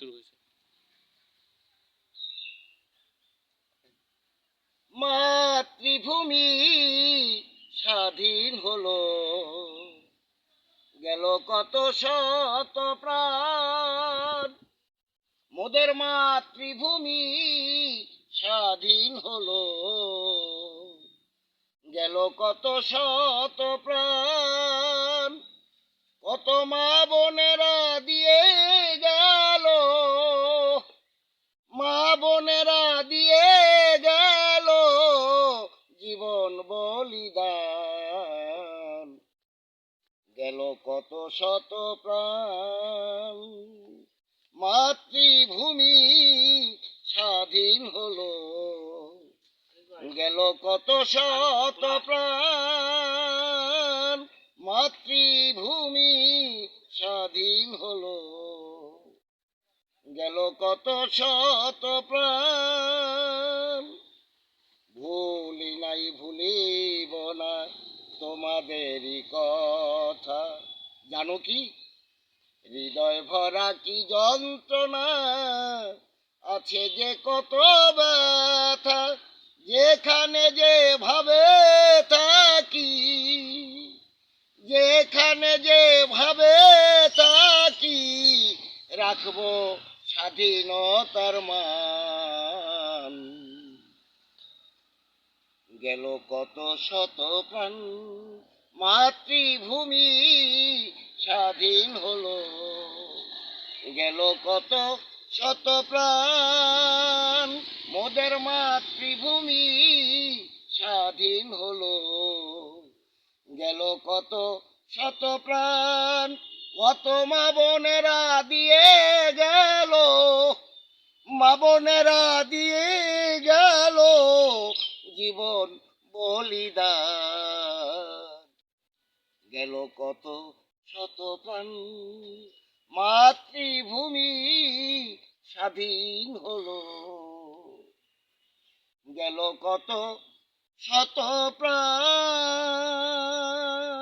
শুরু হয়েছে। মাতৃভূমি স্বাধীন হলো, গেল কত শত প্রাণ। মোদের মাতৃভূমি স্বাধীন হলো, গেল কত শত প্রাণ। কত মা বোনেরা দিয়ে গেল মা বোনেরা দিয়ে গেল জীবন বলিদান। গেল কত শত প্রাণ। মাতৃভূমি স্বাধীন হলো। গেল কত শত প্রাণ। মাতৃভূমি স্বাধীন হলো। গেল কত শত প্রাণ। তোমাদেরই কথা। জানো কি? হৃদয় ভরা কি যন্ত্রণা? আছে যে কত ব্যথা, যেখানে যে ভাবে থাকি, যেখানে যে ভাবে থাকি, রাখব স্বাধীনতার মান। গেল কত শত প্রাণ। মাতৃভূমি স্বাধীন হলো। গেল কত শত প্রাণ। মোদের মাতৃভূমি স্বাধীন হলো। গেল কত শত প্রাণ। কত মা বোনেরা দিয়ে গেল। মা বোনেরা দিয়ে জীবন বলিদান। গেল কত শত প্রাণ মাতৃভূমি স্বাধীন হলো। গেল কত শত প্রাণ